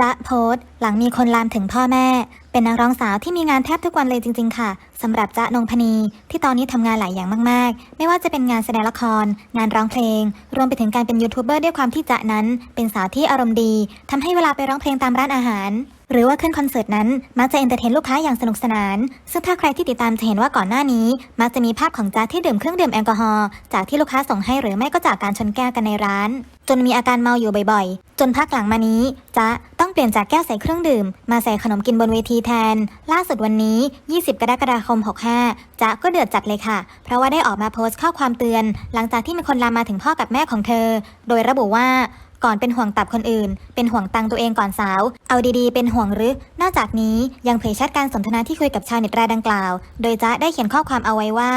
จ๊ะโพสต์หลังมีคนลามถึงพ่อแม่ เป็นนักร้องสาวที่มีงานแทบทุกวันเลยจริง ๆ ค่ะสำหรับจ๊ะนงพนีที่ตอนนี้ทำงานหลายอย่างมากๆ ไม่ว่าจะเป็นงานแสดงละคร งานร้องเพลง รวมไปถึงการเป็นยูทูบเบอร์ด้วยความที่จ๊ะนั้น เป็นสาวที่อารมณ์ดีทำให้เวลาไปร้องเพลงตามร้านอาหาร หรือว่าขึ้นคอนเสิร์ตนั้น มักจะเอนเตอร์เทนลูกค้าอย่างสนุกสนาน ซึ่งถ้าใครที่ติดตามจะเห็นว่าก่อนหน้านี้ มักจะมีภาพของจ๊ะที่ดื่มเครื่องดื่มแอลกอฮอล์จากที่ลูกค้าส่งให้หรือไม่ก็จากการชนแก้วกันในร้าน จนมีอาการเมาอยู่บ่อยๆ จนพักหลังมานี้จ๊ะ ปลี่ยนจากแก้วใส่เครื่องดื่ม มาใส่ขนมกินบนเวทีแทน ล่าสุดวันนี้ 20 กรกฎาคม 65จ๊ะก็เดือดจัดเลยค่ะ เพราะว่าได้ออกมาโพสต์ข้อความเตือน หลังจากที่มีคนลามมาถึงพ่อกับแม่ของเธอ โดยระบุว่าก่อนเป็นห่วงตับคนอื่น เป็นห่วงตังตัวเองก่อนสาว เอาดีๆ เป็นห่วงหรือ นอกจากนี้ยังเผยแชทการสนทนาที่คุยกับชาวเน็ตรายดังกล่าว โดยจ๊ะได้เขียนข้อความเอาไว้ว่า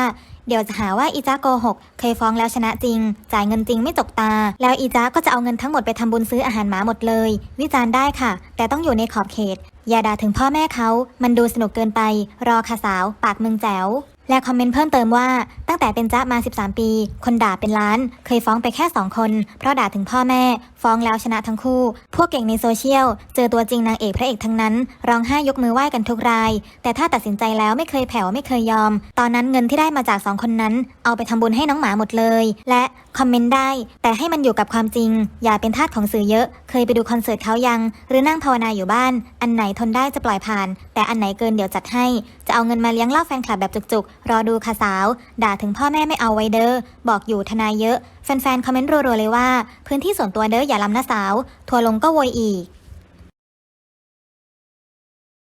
เดี๋ยวจะหาว่าอีจ้าโกหก เคยฟ้องแล้วชนะจริง จ่ายเงินจริงไม่จกตา แล้วอีจ้าก็จะเอาเงินทั้งหมดไปทำบุญซื้ออาหารหมาหมดเลย วิจารณ์ได้ค่ะ แต่ต้องอยู่ในขอบเขต อย่าด่าถึงพ่อแม่เขา มันดูสนุกเกินไป รอค่ะสาว ปากมึงแจ๋ว และคอมเมนต์เพิ่มเติมว่าตั้งแต่เป็นจ้ามา 13 ปี คนด่าเป็นล้าน เคยฟ้องไปแค่ 2 คน เพราะด่าถึงพ่อแม่ ฟ้องแล้วชนะทั้งคู่ พวกเก่งในโซเชียล เจอตัวจริงนางเอกพระเอกทั้งนั้น ร้องไห้ยกมือไหว้กันทุกราย แต่ถ้าตัดสินใจแล้วไม่เคยแผ่วไม่เคยยอม ตอนนั้นเงินที่ได้มาจาก 2 คนนั้น เอาไปทำบุญให้น้องหมาหมดเลย และคอมเมนต์ได้ แต่ให้มันอยู่กับความจริง อย่าเป็นทาสของสื่อเยอะ เคยไปดูคอนเสิร์ตเขายัง หรือนั่งภาวนาอยู่บ้าน อันไหนทนได้จะปล่อยผ่าน แต่อันไหนเกินเดี๋ยวจัดให้ จะเอาเงินมาเลี้ยงเล่าแฟนคลับแบบจุกๆ รอดูค่ะสาว ด่าถึงพ่อแม่ไม่เอาไว้เด้อ บอกอยู่ทนายเยอะ แฟนๆ คอมเมนต์รัวๆเลยว่า พื้นที่ส่วนตัวเด้ออย่าล้ำนะสาว ทัวลงก็โวยอีก